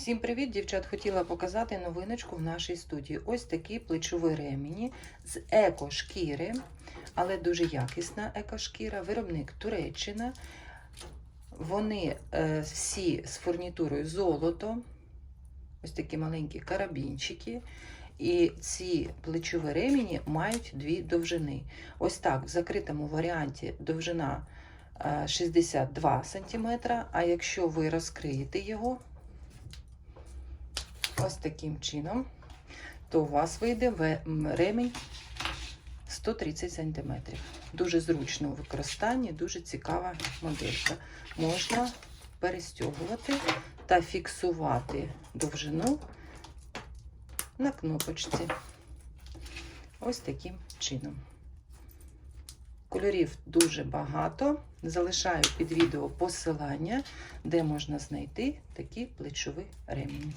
Всім привіт, дівчат! Хотіла показати новиночку в нашій студії. Ось такі плечові ремені з еко-шкіри, але дуже якісна еко-шкіра, виробник Туреччина. Вони е, всі з фурнітурою золото, ось такі маленькі карабінчики. І ці плечові ремені мають дві довжини. Ось так, в закритому варіанті довжина е, 62 см, а якщо ви розкриєте його, ось таким чином, то у вас вийде ремінь 130 см. Дуже зручно у використанні, дуже цікава моделька. Можна перестягувати та фіксувати довжину на кнопочці. Ось таким чином. Кольорів дуже багато. Залишаю під відео посилання, де можна знайти такі плечові ремені.